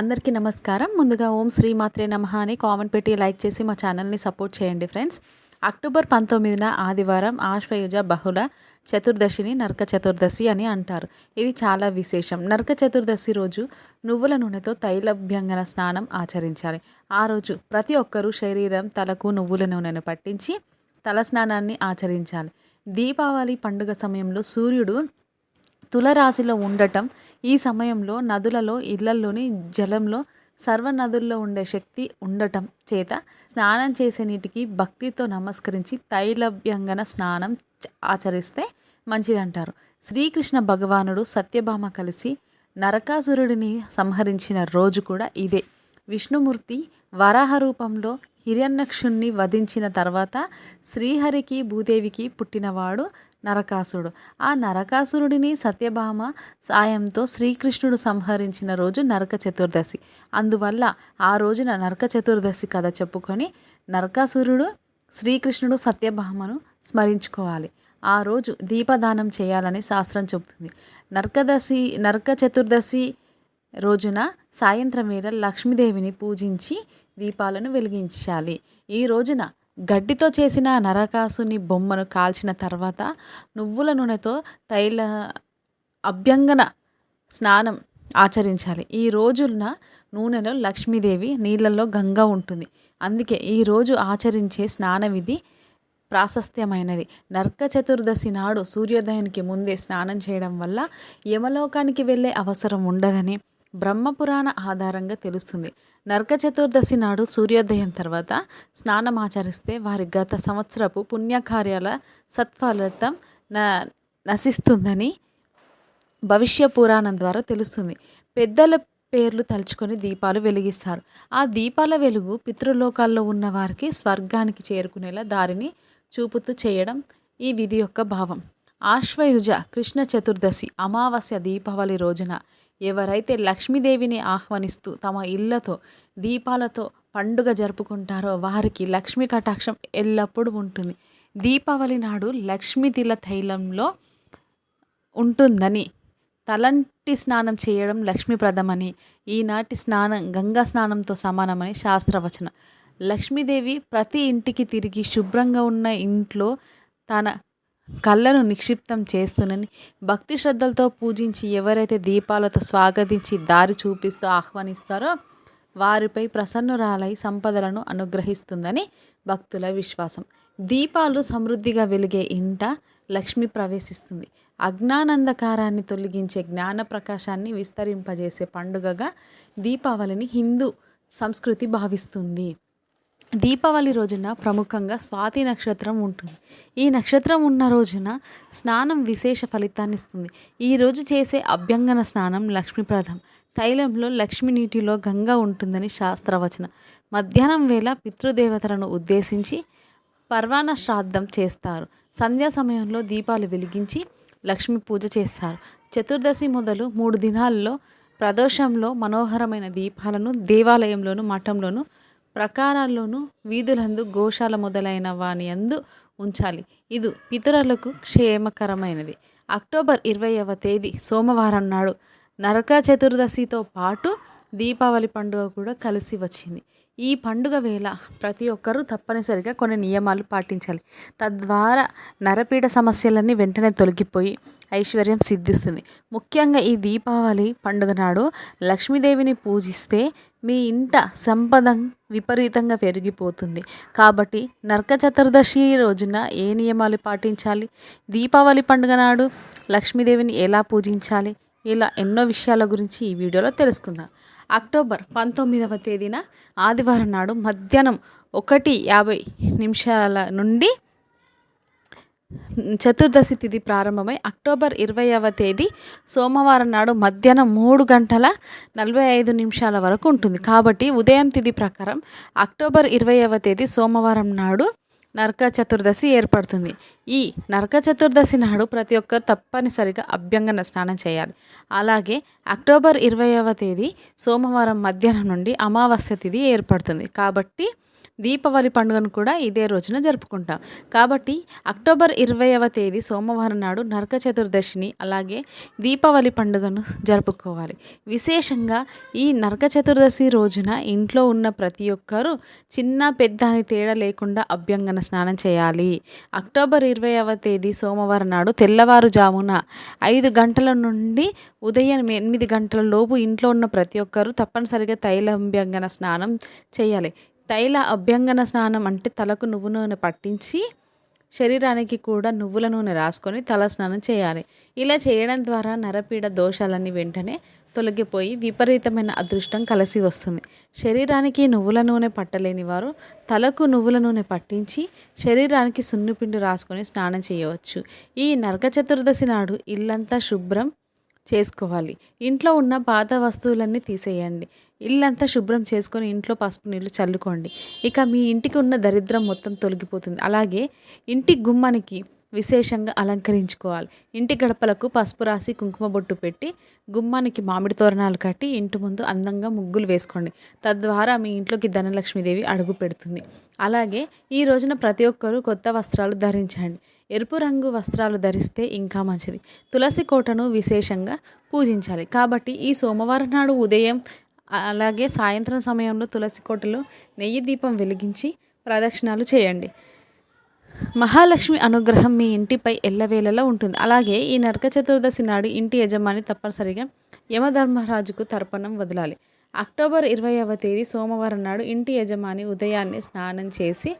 అందరికీ నమస్కారం. ముందుగా ఓం శ్రీ మాత్రే నమః అని కామెంట్ పెట్టి లైక్ చేసి మా ఛానల్ని సపోర్ట్ చేయండి ఫ్రెండ్స్. అక్టోబర్ పంతొమ్మిదిన ఆదివారం ఆశ్వయుజ బహుళ చతుర్దశిని నరక చతుర్దశి అని అంటారు. ఇది చాలా విశేషం. నరక చతుర్దశి రోజు నువ్వుల నూనెతో తైలభ్యంగన స్నానం ఆచరించాలి. ఆ రోజు ప్రతి ఒక్కరూ శరీరం తలకు నువ్వుల నూనెను పట్టించి తల స్నానాన్ని ఆచరించాలి. దీపావళి పండుగ సమయంలో సూర్యుడు తులరాశిలో ఉండటం ఈ సమయంలో నదులలో ఇళ్ళలోని జలంలో సర్వ నదుల్లో ఉండే శక్తి ఉండటం చేత స్నానం చేసే నీటికి భక్తితో నమస్కరించి తైలభ్యంగన స్నానం ఆచరిస్తే మంచిదంటారు. శ్రీకృష్ణ భగవానుడు సత్యభామ కలిసి నరకాసురుడిని సంహరించిన రోజు కూడా ఇదే. విష్ణుమూర్తి వరాహ రూపంలో హిరణ్యక్షుణ్ణి వధించిన తర్వాత శ్రీహరికి భూదేవికి పుట్టినవాడు నరకాసురుడు. ఆ నరకాసురుడిని సత్యభామ సాయంతో శ్రీకృష్ణుడు సంహరించిన రోజు నరక చతుర్దశి. అందువల్ల ఆ రోజున నరక చతుర్దశి కథ చెప్పుకొని నరకాసురుడు శ్రీకృష్ణుడు సత్యభామను స్మరించుకోవాలి. ఆ రోజు దీపదానం చేయాలని శాస్త్రం చెబుతుంది. నరకదశి నరక చతుర్దశి రోజున సాయంత్రం వేళ లక్ష్మీదేవిని పూజించి దీపాలను వెలిగించాలి. ఈ రోజున గడ్డితో చేసిన నరకాసుని బొమ్మను కాల్చిన తర్వాత నువ్వుల నూనెతో తైల అభ్యంగన స్నానం ఆచరించాలి. ఈ రోజున నూనెలో లక్ష్మీదేవి నీళ్ళల్లో గంగా ఉంటుంది. అందుకే ఈ రోజు ఆచరించే స్నాన విధి ప్రాశస్త్యమైనది. నరక చతుర్దశి నాడు సూర్యోదయానికి ముందే స్నానం చేయడం వల్ల యమలోకానికి వెళ్ళే అవసరం ఉండదని బ్రహ్మపురాణ ఆధారంగా తెలుస్తుంది. నరక చతుర్దశి నాడు సూర్యోదయం తర్వాత స్నానం ఆచరిస్తే వారి గత సంవత్సరపు పుణ్యకార్యాల సత్ఫలితం న నశిస్తుందని భవిష్య పురాణం ద్వారా తెలుస్తుంది. పెద్దల పేర్లు తలుచుకొని దీపాలు వెలిగిస్తారు. ఆ దీపాల వెలుగు పితృలోకాల్లో ఉన్న వారికి స్వర్గానికి చేరుకునేలా దారిని చూపుతూ చేయడం ఈ విధి యొక్క భావం. ఆశ్వయుజ కృష్ణ చతుర్దశి అమావాస్య దీపావళి రోజున ఎవరైతే లక్ష్మీదేవిని ఆహ్వానిస్తూ తమ ఇళ్ళతో దీపాలతో పండుగ జరుపుకుంటారో వారికి లక్ష్మీ కటాక్షం ఎల్లప్పుడూ ఉంటుంది. దీపావళి నాడు లక్ష్మీ తిల తైలంలో ఉంటుందని తలంటి స్నానం చేయడం లక్ష్మీప్రదమని ఈనాటి స్నానం గంగా స్నానంతో సమానమని శాస్త్రవచన. లక్ష్మీదేవి ప్రతి ఇంటికి తిరిగి శుభ్రంగా ఉన్న ఇంట్లో తన కళ్ళను నిక్షిప్తం చేస్తునని భక్తి శ్రద్ధలతో పూజించి ఎవరైతే దీపాలతో స్వాగతించి దారి చూపిస్తూ ఆహ్వానిస్తారో వారిపై ప్రసన్నురాలై సంపదలను అనుగ్రహిస్తుందని భక్తుల విశ్వాసం. దీపాలు సమృద్ధిగా వెలిగే ఇంట లక్ష్మి ప్రవేశిస్తుంది. అజ్ఞానందకారాన్ని తొలగించే జ్ఞాన ప్రకాశాన్ని విస్తరింపజేసే పండుగగా దీపావళిని హిందూ సంస్కృతి భావిస్తుంది. దీపావళి రోజున ప్రముఖంగా స్వాతి నక్షత్రం ఉంటుంది. ఈ నక్షత్రం ఉన్న రోజున స్నానం విశేష ఫలితాన్ని ఇస్తుంది. ఈ రోజు చేసే అభ్యంగన స్నానం లక్ష్మీప్రదం. తైలంలో లక్ష్మి నీటిలో గంగా ఉంటుందని శాస్త్రవచన. మధ్యాహ్నం వేళ పితృదేవతలను ఉద్దేశించి పర్వాణ శ్రాద్ధం చేస్తారు. సంధ్యా సమయంలో దీపాలు వెలిగించి లక్ష్మి పూజ చేస్తారు. చతుర్దశి మొదలు మూడు దినాల్లో ప్రదోషంలో మనోహరమైన దీపాలను దేవాలయంలోను మఠంలోను ప్రకారాల్లోనూ వీధులందు గోశాల మొదలైన వాని అందు ఉంచాలి. ఇది పితరులకు క్షేమకరమైనది. అక్టోబర్ ఇరవైవ తేదీ సోమవారం నాడు నరక చతుర్దశితో పాటు దీపావళి పండుగ కూడా కలిసి వచ్చింది. ఈ పండుగ వేళ ప్రతి ఒక్కరూ తప్పనిసరిగా కొన్ని నియమాలు పాటించాలి. తద్వారా నరపీడ సమస్యలన్నీ వెంటనే తొలగిపోయి ఐశ్వర్యం సిద్ధిస్తుంది. ముఖ్యంగా ఈ దీపావళి పండుగ నాడు లక్ష్మీదేవిని పూజిస్తే మీ ఇంట సంపద విపరీతంగా పెరిగిపోతుంది. కాబట్టి నరక చతుర్దశి రోజున ఏ నియమాలు పాటించాలి? దీపావళి పండుగ నాడు లక్ష్మీదేవిని ఎలా పూజించాలి? ఇలా ఎన్నో విషయాల గురించి ఈ వీడియోలో తెలుసుకుందాం. అక్టోబర్ పంతొమ్మిదవ తేదీన ఆదివారం నాడు మధ్యాహ్నం ఒకటి యాభై నిమిషాల నుండి చతుర్దశి తిథి ప్రారంభమై అక్టోబర్ ఇరవైవ తేదీ సోమవారం నాడు మధ్యాహ్నం మూడు గంటల నలభై ఐదు నిమిషాల వరకు ఉంటుంది. కాబట్టి ఉదయం తిథి ప్రకారం అక్టోబర్ ఇరవైవ తేదీ సోమవారం నాడు నరక చతుర్దశి ఏర్పడుతుంది. ఈ నరక చతుర్దశి నాడు ప్రతి ఒక్క తప్పనిసరిగా అభ్యంగన స్నానం చేయాలి. అలాగే అక్టోబర్ ఇరవైవ తేదీ సోమవారం మధ్యాహ్నం నుండి అమావాస్య తిథి ఏర్పడుతుంది. కాబట్టి దీపావళి పండుగను కూడా ఇదే రోజున జరుపుకుంటాం. కాబట్టి అక్టోబర్ ఇరవైవ తేదీ సోమవారం నాడు నరక చతుర్దశిని అలాగే దీపావళి పండుగను జరుపుకోవాలి. విశేషంగా ఈ నరక చతుర్దశి రోజున ఇంట్లో ఉన్న ప్రతి ఒక్కరూ చిన్న పెద్ద అని తేడా లేకుండా అభ్యంగన స్నానం చేయాలి. అక్టోబర్ ఇరవైవ తేదీ సోమవారం నాడు తెల్లవారుజామున ఐదు గంటల నుండి ఉదయం ఎనిమిది గంటల లోపు ఇంట్లో ఉన్న ప్రతి ఒక్కరూ తప్పనిసరిగా తైలాభ్యంగన స్నానం చేయాలి. తైల అభ్యంగన స్నానం అంటే తలకు నువ్వు నూనె పట్టించి శరీరానికి కూడా నువ్వుల నూనె రాసుకొని తల స్నానం చేయాలి. ఇలా చేయడం ద్వారా నరపీడ దోషాలన్నీ వెంటనే తొలగిపోయి విపరీతమైన అదృష్టం కలిసి వస్తుంది. శరీరానికి నువ్వుల నూనె పట్టలేని వారు తలకు నువ్వుల నూనె పట్టించి శరీరానికి సున్నిపిండి రాసుకొని స్నానం చేయవచ్చు. ఈ నరక చతుర్దశి నాడు ఇల్లంతా శుభ్రం చేసుకోవాలి. ఇంట్లో ఉన్న పాత వస్తువులన్నీ తీసేయండి. ఇల్లంతా శుభ్రం చేసుకొని ఇంట్లో పసుపు నీళ్ళు చల్లుకోండి. ఇక మీ ఇంటికి ఉన్న దరిద్రం మొత్తం తొలగిపోతుంది. అలాగే ఇంటి గుమ్మానికి విశేషంగా అలంకరించుకోవాలి. ఇంటి గడపలకు పసుపు రాసి కుంకుమ బొట్టు పెట్టి గుమ్మానికి మామిడి తోరణాలు కట్టి ఇంటి ముందు అందంగా ముగ్గులు వేసుకోండి. తద్వారా మీ ఇంట్లోకి ధనలక్ష్మీదేవి అడుగు పెడుతుంది. అలాగే ఈ రోజున ప్రతి ఒక్కరూ కొత్త వస్త్రాలు ధరించండి. ఎరుపు రంగు వస్త్రాలు ధరిస్తే ఇంకా మంచిది. తులసి కోటను విశేషంగా పూజించాలి. కాబట్టి ఈ సోమవారం నాడు ఉదయం అలాగే సాయంత్రం సమయంలో తులసి కోటలో నెయ్యి దీపం వెలిగించి ప్రదక్షిణాలు చేయండి. మహాలక్ష్మి అనుగ్రహం మీ ఇంటిపై ఎల్లవేళలా ఉంటుంది. అలాగే ఈ నరక చతుర్దశి నాడు ఇంటి యజమాని తప్పనిసరిగా యమధర్మరాజుకు తర్పణం వదలాలి. అక్టోబర్ ఇరవైవ తేదీ సోమవారం నాడు ఇంటి యజమాని ఉదయాన్నే స్నానం చేసి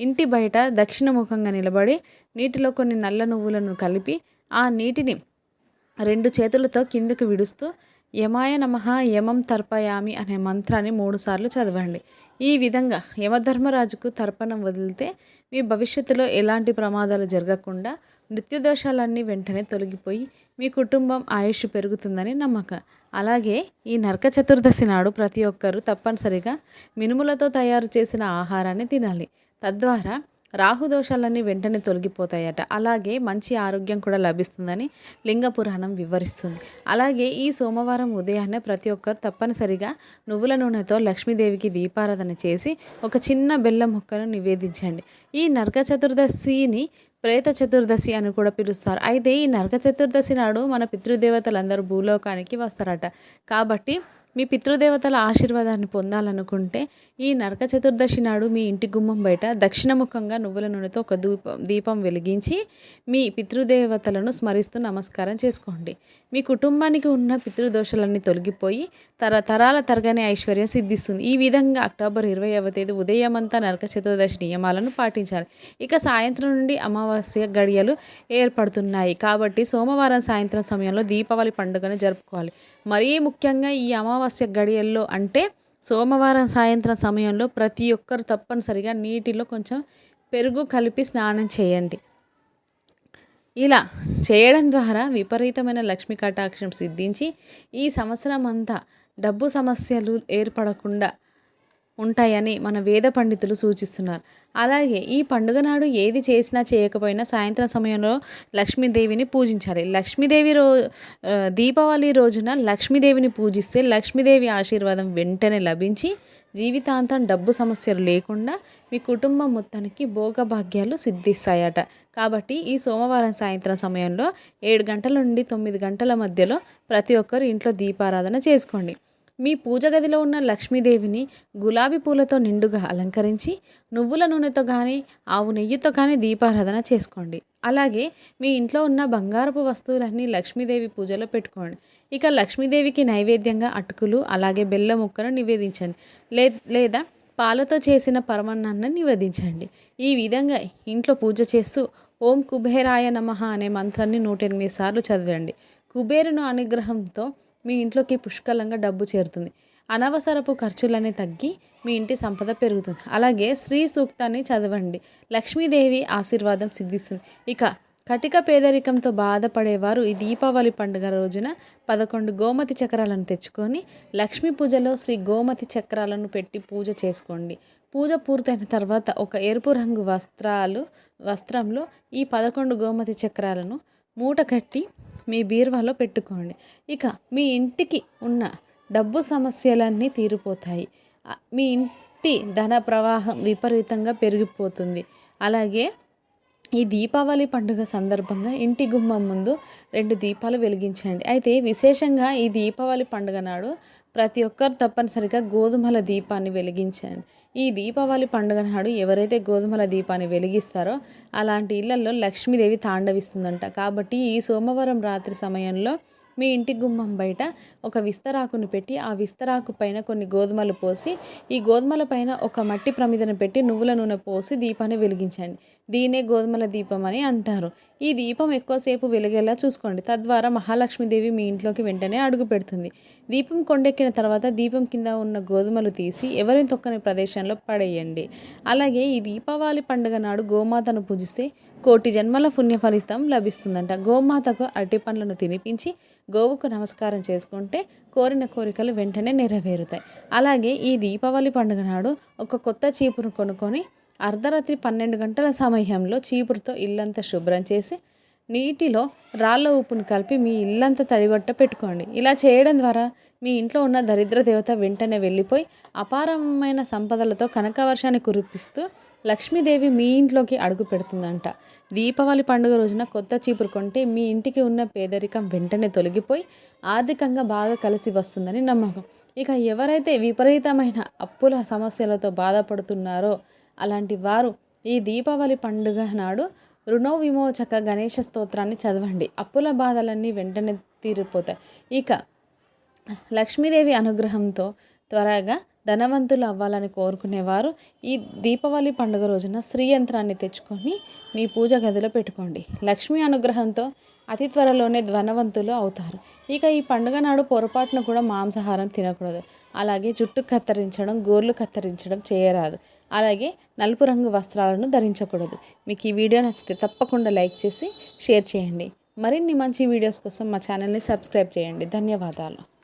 ఇంటి బయట దక్షిణముఖంగా నిలబడి నీటిలో కొన్ని నల్ల నువ్వులను కలిపి ఆ నీటిని రెండు చేతులతో కిందకు విడుస్తూ యమాయ నమ యమం తర్పయామి అనే మంత్రాన్ని మూడుసార్లు చదవండి. ఈ విధంగా యమధర్మరాజుకు తర్పణం వదిలితే మీ భవిష్యత్తులో ఎలాంటి ప్రమాదాలు జరగకుండా మృత్యుదోషాలన్నీ వెంటనే తొలగిపోయి మీ కుటుంబం ఆయుష్ పెరుగుతుందని నమ్మకం. అలాగే ఈ నరక చతుర్దశి నాడు ప్రతి ఒక్కరూ తప్పనిసరిగా మినుములతో తయారు చేసిన ఆహారాన్ని తినాలి. తద్వారా రాహు దోషాలన్నీ వెంటనే తొలగిపోతాయట. అలాగే మంచి ఆరోగ్యం కూడా లభిస్తుందని లింగ పురాణం వివరిస్తుంది. అలాగే ఈ సోమవారం ఉదయాన్నే ప్రతి ఒక్కరు తప్పనిసరిగా నువ్వుల నూనెతో లక్ష్మీదేవికి దీపారాధన చేసి ఒక చిన్న బెల్లం ముక్కను నివేదించండి. ఈ నరక చతుర్దశిని ప్రేత చతుర్దశి అని కూడా పిలుస్తారు. అయితే ఈ నరక చతుర్దశి నాడు మన పితృదేవతలందరూ భూలోకానికి వస్తారట. కాబట్టి మీ పితృదేవతల ఆశీర్వాదాన్ని పొందాలనుకుంటే ఈ నరక చతుర్దశి నాడు మీ ఇంటి గుమ్మం బయట దక్షిణముఖంగా నువ్వుల నూనెతో ఒక దూపం దీపం వెలిగించి మీ పితృదేవతలను స్మరిస్తూ నమస్కారం చేసుకోండి. మీ కుటుంబానికి ఉన్న పితృదోషాలన్నీ తొలగిపోయి తరతరాల తరగని ఐశ్వర్యం సిద్ధిస్తుంది. ఈ విధంగా అక్టోబర్ ఇరవైవ తేదీ ఉదయమంతా నరక చతుర్దశి నియమాలను పాటించాలి. ఇక సాయంత్రం నుండి అమావాస్య గడియలు ఏర్పడుతున్నాయి. కాబట్టి సోమవారం సాయంత్రం సమయంలో దీపావళి పండుగను జరుపుకోవాలి. మరీ ముఖ్యంగా ఈ అమావాస్య గడియల్లో అంటే సోమవారం సాయంత్రం సమయంలో ప్రతి ఒక్కరు తప్పనిసరిగా నీటిలో కొంచెం పెరుగు కలిపి స్నానం చేయండి. ఇలా చేయడం ద్వారా విపరీతమైన లక్ష్మీ కటాక్షం సిద్ధించి ఈ సంవత్సరం అంతా డబ్బు సమస్యలు ఏర్పడకుండా ఉంటాయని మన వేద పండితులు సూచిస్తున్నారు. అలాగే ఈ పండుగ నాడు ఏది చేసినా చేయకపోయినా సాయంత్రం సమయంలో లక్ష్మీదేవిని పూజించాలి. లక్ష్మీదేవి రో దీపావళి రోజున లక్ష్మీదేవిని పూజిస్తే లక్ష్మీదేవి ఆశీర్వాదం వెంటనే లభించి జీవితాంతం డబ్బు సమస్యలు లేకుండా మీ కుటుంబం మొత్తానికి భోగభాగ్యాలు సిద్ధిస్తాయట. కాబట్టి ఈ సోమవారం సాయంత్రం సమయంలో ఏడు గంటల నుండి తొమ్మిది గంటల మధ్యలో ప్రతి ఒక్కరు ఇంట్లో దీపారాధన చేసుకోండి. మీ పూజ గదిలో ఉన్న లక్ష్మీదేవిని గులాబీ పూలతో నిండుగా అలంకరించి నువ్వుల నూనెతో కానీ ఆవు నెయ్యితో కానీ దీపారాధన చేసుకోండి. అలాగే మీ ఇంట్లో ఉన్న బంగారపు వస్తువులన్నీ లక్ష్మీదేవి పూజలో పెట్టుకోండి. ఇక లక్ష్మీదేవికి నైవేద్యంగా అటుకులు అలాగే బెల్లం ముక్కను నివేదించండి. లే లేదా పాలతో చేసిన పరమన్నాన్ని నివేదించండి. ఈ విధంగా ఇంట్లో పూజ చేస్తూ ఓం కుబేరాయ నమ అనే మంత్రాన్ని నూట ఎనిమిది సార్లు చదవండి. కుబేరును అనుగ్రహంతో మీ ఇంట్లోకి పుష్కలంగా డబ్బు చేరుతుంది. అనవసరపు ఖర్చులనే తగ్గి మీ ఇంటి సంపద పెరుగుతుంది. అలాగే శ్రీ సూక్తాన్ని చదవండి. లక్ష్మీదేవి ఆశీర్వాదం సిద్ధిస్తుంది. ఇక కటిక పేదరికంతో బాధపడేవారు ఈ దీపావళి పండుగ రోజున పదకొండు గోమతి చక్రాలను తెచ్చుకొని లక్ష్మీ పూజలో శ్రీ గోమతి చక్రాలను పెట్టి పూజ చేసుకోండి. పూజ పూర్తయిన తర్వాత ఒక ఎరుపు రంగు వస్త్రాలు వస్త్రంలో ఈ పదకొండు గోమతి చక్రాలను మూట కట్టి మీ బీరువాలో పెట్టుకోండి. ఇక మీ ఇంటికి ఉన్న డబ్బు సమస్యలన్నీ తీరిపోతాయి. మీ ఇంటి ధన ప్రవాహం విపరీతంగా పెరిగిపోతుంది. అలాగే ఈ దీపావళి పండుగ సందర్భంగా ఇంటి గుమ్మం ముందు రెండు దీపాలు వెలిగించండి. అయితే విశేషంగా ఈ దీపావళి పండుగ నాడు ప్రతి ఒక్కరు తప్పనిసరిగా గోధుమల దీపాన్ని వెలిగించండి. ఈ దీపావళి పండుగ నాడు ఎవరైతే గోధుమల దీపాన్ని వెలిగిస్తారో అలాంటి ఇళ్ళలో లక్ష్మీదేవి తాండవిస్తుందంట. కాబట్టి ఈ సోమవారం రాత్రి సమయంలో మీ ఇంటి గుమ్మం బయట ఒక విస్తరాకును పెట్టి ఆ విస్తరాకు పైన కొన్ని గోధుమలు పోసి ఈ గోధుమల పైన ఒక మట్టి ప్రమిదను పెట్టి నువ్వుల నూనె పోసి దీపాన్ని వెలిగించండి. దీనే గోధుమల దీపం అని అంటారు. ఈ దీపం ఎక్కువసేపు వెలిగేలా చూసుకోండి. తద్వారా మహాలక్ష్మీదేవి మీ ఇంట్లోకి వెంటనే అడుగు పెడుతుంది. దీపం కొండెక్కిన తర్వాత దీపం కింద ఉన్న గోధుమలు తీసి ఎవరిని తొక్కని ప్రదేశంలో పడేయండి. అలాగే ఈ దీపావళి పండుగ నాడు గోమాతను పూజిస్తే కోటి జన్మల పుణ్య ఫలితం లభిస్తుందంట. గోమాతకు అరటి పండ్లను తినిపించి గోవుకు నమస్కారం చేసుకుంటే కోరిన కోరికలు వెంటనే నెరవేరుతాయి. అలాగే ఈ దీపావళి పండుగ నాడు ఒక కొత్త చీపును కొనుక్కొని అర్ధరాత్రి పన్నెండు గంటల సమయంలో చీపురుతో ఇల్లంతా శుభ్రం చేసి నీటిలో రాళ్ళ ఉప్పును కలిపి మీ ఇల్లంతా తడిబట్ట పెట్టుకోండి. ఇలా చేయడం ద్వారా మీ ఇంట్లో ఉన్న దరిద్ర దేవత వెంటనే వెళ్ళిపోయి అపారమైన సంపదలతో కనకవర్షాన్ని కురిపిస్తూ లక్ష్మీదేవి మీ ఇంట్లోకి అడుగు పెడుతుందంట. దీపావళి పండుగ రోజున కొత్త చీపురు కొంటే మీ ఇంటికి ఉన్న పేదరికం వెంటనే తొలగిపోయి ఆర్థికంగా బాగా కలిసి వస్తుందని నమ్మకం. ఇక ఎవరైతే విపరీతమైన అప్పుల సమస్యలతో బాధపడుతున్నారో అలాంటి వారు ఈ దీపావళి పండుగ నాడు రుణో విమోచక గణేష స్తోత్రాన్ని చదవండి. అప్పుల బాధలన్నీ వెంటనే తీరిపోతాయి. ఇక లక్ష్మీదేవి అనుగ్రహంతో త్వరగా ధనవంతులు అవ్వాలని కోరుకునేవారు ఈ దీపావళి పండుగ రోజున శ్రీ యంత్రాన్ని తెచ్చుకొని మీ పూజ గదిలో పెట్టుకోండి. లక్ష్మీ అనుగ్రహంతో అతి త్వరలోనే ధనవంతులు అవుతారు. ఇక ఈ పండుగ నాడు పొరపాటున కూడా మాంసాహారం తినకూడదు. అలాగే జుట్టు కత్తిరించడం గోర్లు కత్తిరించడం చేయరాదు. అలాగే నలుపు రంగు వస్త్రాలను ధరించకూడదు. మీకు ఈ వీడియో నచ్చితే తప్పకుండా లైక్ చేసి షేర్ చేయండి. మరిన్ని మంచి వీడియోస్ కోసం మా ఛానల్ని సబ్స్క్రైబ్ చేయండి. ధన్యవాదాలు.